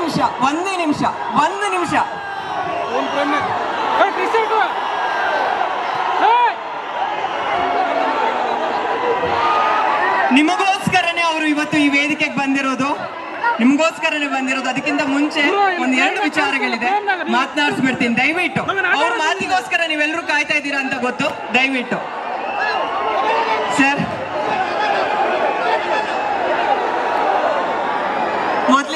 ನಿಮಿಷ ಒಂದೇ ನಿಮಿಷ ಒಂದು ನಿಮಿಷ. ನಿಮಗೋಸ್ಕರನೇ ಅವರು ಇವತ್ತು ಈ ವೇದಿಕೆಗೆ ಬಂದಿರೋದು. ನಿಮ್ಗೋಸ್ಕರನೇ ಬಂದಿರೋದು. ಅದಕ್ಕಿಂತ ಮುಂಚೆ ಒಂದ್ ಎರಡು ವಿಚಾರಗಳಿದೆ. ಮಾತನಾಡಿಸ್ಬಿಡ್ತೀನಿ ದಯವಿಟ್ಟು. ಅವ್ರ ಮಾತಿಗೋಸ್ಕರ ನೀವೆಲ್ಲರೂ ಕಾಯ್ತಾ ಇದ್ದೀರಾ ಅಂತ ಗೊತ್ತು. ದಯವಿಟ್ಟು ಸರ್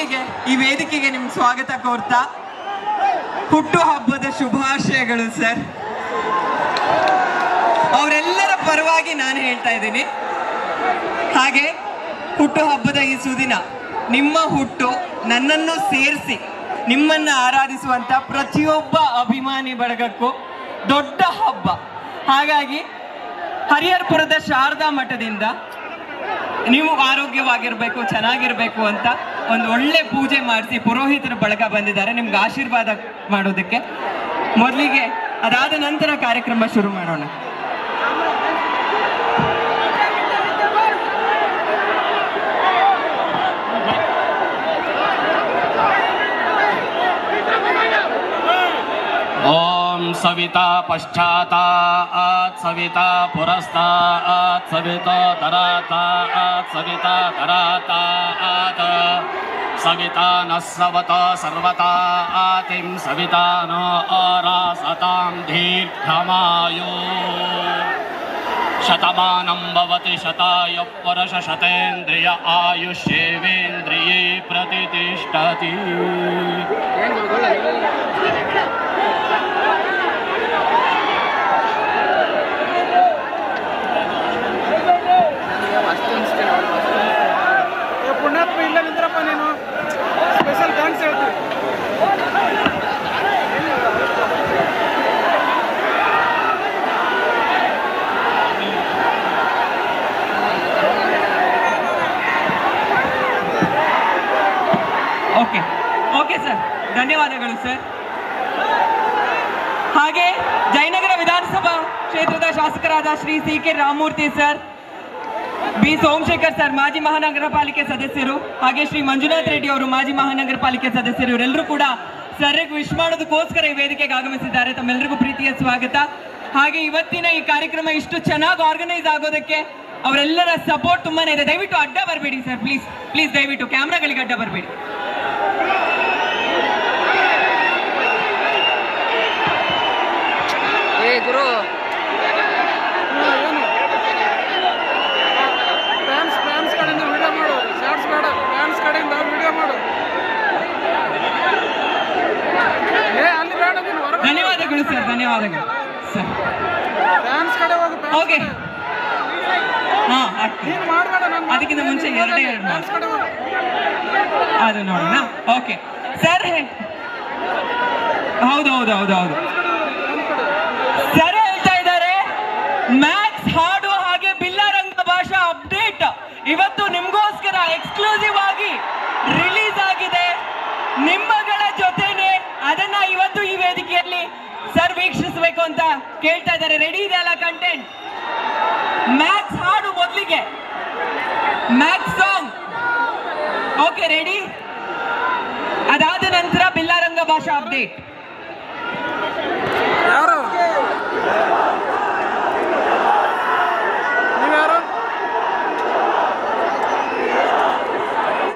ಮೊದಲಿಗೆ ಈ ವೇದಿಕೆಗೆ ನಿಮ್ ಸ್ವಾಗತ ಕೋರ್ತಾ, ಹುಟ್ಟು ಹಬ್ಬದ ಶುಭಾಶಯಗಳು, ಸರ್. ಅವರೆಲ್ಲರ ಪರವಾಗಿ ನಾನು ಹೇಳ್ತಾ ಇದ್ದೀನಿ. ಹಾಗೆ, ಹುಟ್ಟು ಹಬ್ಬದ ಈ ಸುದಿನ, ನಿಮ್ಮ ಹುಟ್ಟು ನನ್ನನ್ನು ಸೇರಿಸಿ, ನಿಮ್ಮನ್ನ ಆರಾಧಿಸುವಂತ ಪ್ರತಿಯೊಬ್ಬ ಅಭಿಮಾನಿ ಬಳಗಕ್ಕೂ ದೊಡ್ಡ ಹಬ್ಬ. ಹಾಗಾಗಿ, ಹರಿಹರ್ಪುರದ ಶಾರದಾ ಮಠದಿಂದ ನೀವು ಆರೋಗ್ಯವಾಗಿರ್ಬೇಕು, ಚೆನ್ನಾಗಿರ್ಬೇಕು ಅಂತ ಒಂದು ಒಳ್ಳೆ ಪೂಜೆ ಮಾಡಿಸಿ ಪುರೋಹಿತರ ಬಳಗ ಬಂದಿದ್ದಾರೆ. ನಿಮ್ಗೆ ಆಶೀರ್ವಾದ ಮಾಡೋದಕ್ಕೆ. ಮೊದಲಿಗೆ ಅದಾದ ನಂತರ ಕಾರ್ಯಕ್ರಮ ಶುರು ಮಾಡೋಣ. सविता पश्चातात् सविता पुरस्तात् सविता तरातात् सविता तरातात् सविता नः सवत सर्वतातिं सविता नो आरासतां दीर्घमायो। शतमानं भवति शताय पुरुषशतेन्द्रिय आयुष्येवेन्द्रिये प्रतितिष्ठति Thank you. ಧನ್ಯವಾದಗಳು ಸರ್ ಹಾಗೆ ಜಯನಗರ ವಿಧಾನಸಭಾ ಕ್ಷೇತ್ರದ ಶಾಸಕರಾದ Shri C K Ramamurthy sir B. Somashekhar sir ಮಾಜಿ ಮಹಾನಗರ ಪಾಲಿಕೆ ಸದಸ್ಯರು. ಹಾಗೆ ಶ್ರೀ ಮಂಜುನಾಥ್ ರೆಡ್ಡಿ ಅವರು ಮಾಜಿ ಮಹಾನಗರ ಪಾಲಿಕೆ ಸದಸ್ಯರು. ಇವರೆಲ್ಲರೂ ಕೂಡ ಸರ್ಗೆ ವಿಶ್ ಮಾಡೋದಕ್ಕೋಸ್ಕರ ಈ ವೇದಿಕೆಗೆ ಆಗಮಿಸಿದ್ದಾರೆ. ತಮ್ಮೆಲ್ಲರಿಗೂ ಪ್ರೀತಿಯ ಸ್ವಾಗತ. ಹಾಗೆ ಇವತ್ತಿನ ಈ ಕಾರ್ಯಕ್ರಮ ಇಷ್ಟು ಚೆನ್ನಾಗಿ ಆರ್ಗನೈಸ್ ಆಗೋದಕ್ಕೆ ಅವರೆಲ್ಲರ ಸಪೋರ್ಟ್ ತುಂಬಾನೇ ಇದೆ. ದಯವಿಟ್ಟು ಅಡ್ಡ ಬರಬೇಡಿ ಸರ್ ಪ್ಲೀಸ್ ಪ್ಲೀಸ್ ದಯವಿಟ್ಟು. ಕ್ಯಾಮ್ರಾಗಳಿಗೆ ಅಡ್ಡ ಬರಬೇಡಿ. ಏ ಗುರು. ಫ್ಯಾನ್ಸ್ ಫ್ಯಾನ್ಸ್ ಕಡೆಯಿಂದ ವಿಡಿಯೋ ಮಾಡು. ಶಾರ್ಟ್ಸ್ ಬೇಡ. ಫ್ಯಾನ್ಸ್ ಕಡೆಯಿಂದ ವಿಡಿಯೋ ಮಾಡು. ಏ ಅಲ್ಲಿ ಬೇಡ ಧನ್ಯವಾದಗಳು ಸರ್ ಧನ್ಯವಾದಗಳು. ಸರ್. ಫ್ಯಾನ್ಸ್ ಕಡೆ ಹೋಗು ಓಕೆ ಹಾ ನೀನು ಮಾಡಬೇಡ ನಾನು ಅದಕ್ಕಿಂತ ಮುಂಚೆ ಎರಡೇ ಎರಡು ಫ್ಯಾನ್ಸ್ ಕಡೆ ಹೋಗು. ಅದು ನೋಡೋಣ. Okay sir. ಹೌದು ಹೌದು ಹೌದು ಹೌದು ಸರ್ ಹೇಳ್ತಾ ಇದ್ದಾರೆ ಮ್ಯಾಕ್ಸ್ ಹಾಡು ಹಾಗೆ ಬಿಲ್ಲರಂಗ ಭಾಷಾ ಅಪ್ಡೇಟ್ ಇವತ್ತು ನಿಮ್ಗೋಸ್ಕರ ಎಕ್ಸ್ಕ್ಲೂಸಿವ್ ಆಗಿ ರಿಲೀಸ್ ಆಗಿದೆ. ನಿಮ್ಮಗಳ ಜೊತೆನೆ ಅದನ್ನ ಇವತ್ತು ಈ ವೇದಿಕೆಯಲ್ಲಿ ಸರ್ ವೀಕ್ಷಿಸಬೇಕು ಅಂತ ಕೇಳ್ತಾ ಇದ್ದಾರೆ. ರೆಡಿ ಇದೆ ಅಲ್ಲ ಕಂಟೆಂಟ್ ಮ್ಯಾಕ್ಸ್ ಹಾಡು ಮೊದಲಿಗೆ. ಮ್ಯಾಕ್ಸ್ ಸಾಂಗ್ ಓಕೆ ರೆಡಿ ಅದಾದ ನಂತರ ಬಿಲ್ಲಾರಂಗ ಭಾಷಾ ಅಪ್ಡೇಟ್